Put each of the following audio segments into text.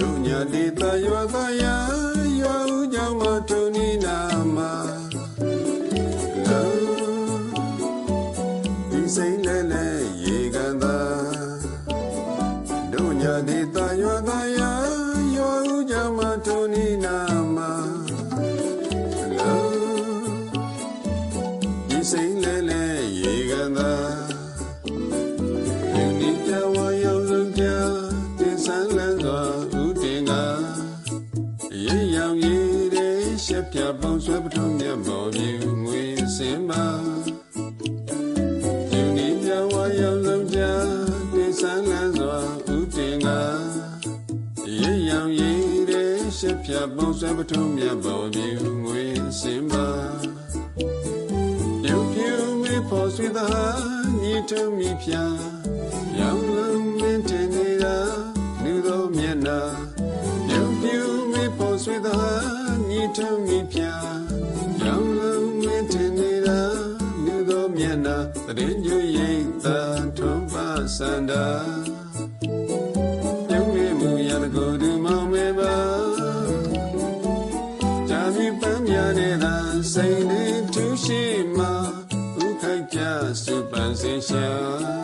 ဒုညာတိတရွာသားရရွာဦးကြောင့်မထုံနီနာမှာလောဒီစိမ့်လဲလဲရေကန်သာဒုညာတိတရွာသားရ ပြပေါင်းဆွဲပထုံးမြတ်မော်ပြူငွေစင်ပါပြုံပြုံမေဖို့ဆွေသာညီထုံမိဖျာရောင်လုံးမင်းတင်နေတာလူတော်မျက်နာပြုံပြုံမေဖို့ဆွေသာညီထုံမိဖျာရောင်လုံးမင်းတင်နေတာလူတော်မျက်နာတရင်ကျွရိတ်သာထွန်းပါစန္ဒာ စိန်လေးသူရှိမှဥခိုက်ကြစုပန်စင်ရှာ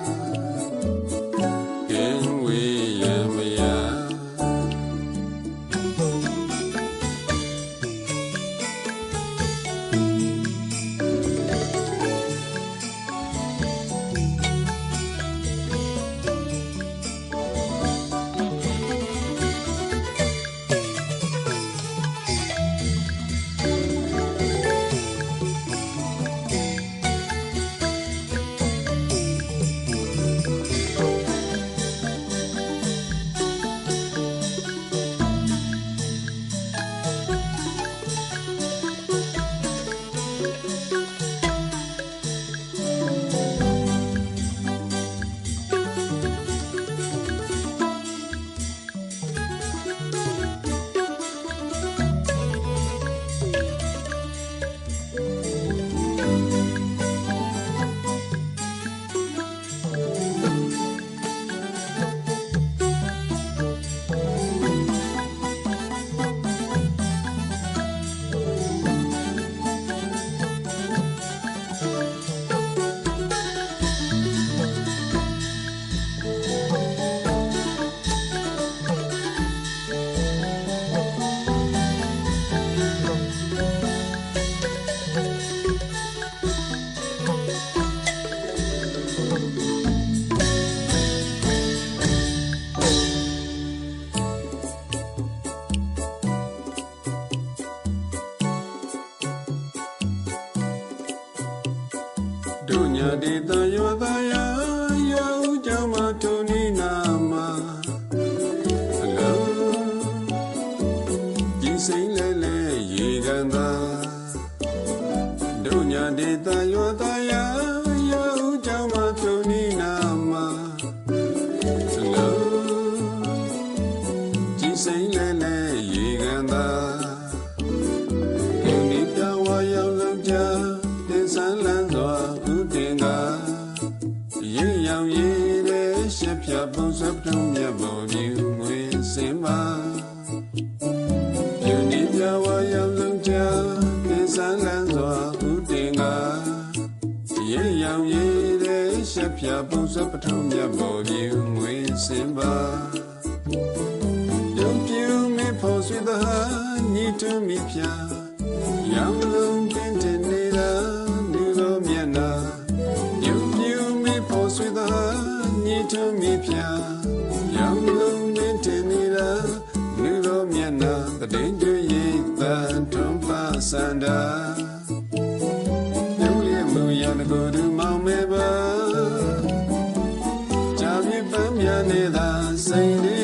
ဒုညာတိတယောသာယယောဦးကြောင့်မထုံနီနာမှာအလောဒီစိမ့်လဲလဲရေကန်သာဒုညာတိတယောသာယယောဦးကြောင့်မထုံနီနာမှာအလောဒီစိမ့်လဲလဲရေကန်သာယုန်ဒီပြဝါရောက်လုံးပြ စင်ပါယုန်ဒီပြဝါရောက်လုံးပြတင်ဆန်းလန်းစွာဥတင်ကရေရောင်ရည်တဲ့ရှက်ပြပုံစံပထုံးမြတ်ပေါ်မြူငွေစင်ပါယုံပြူမေဖို့ဆွေသာညီတူမိဖျာရောင်လုံးတင် နေတာ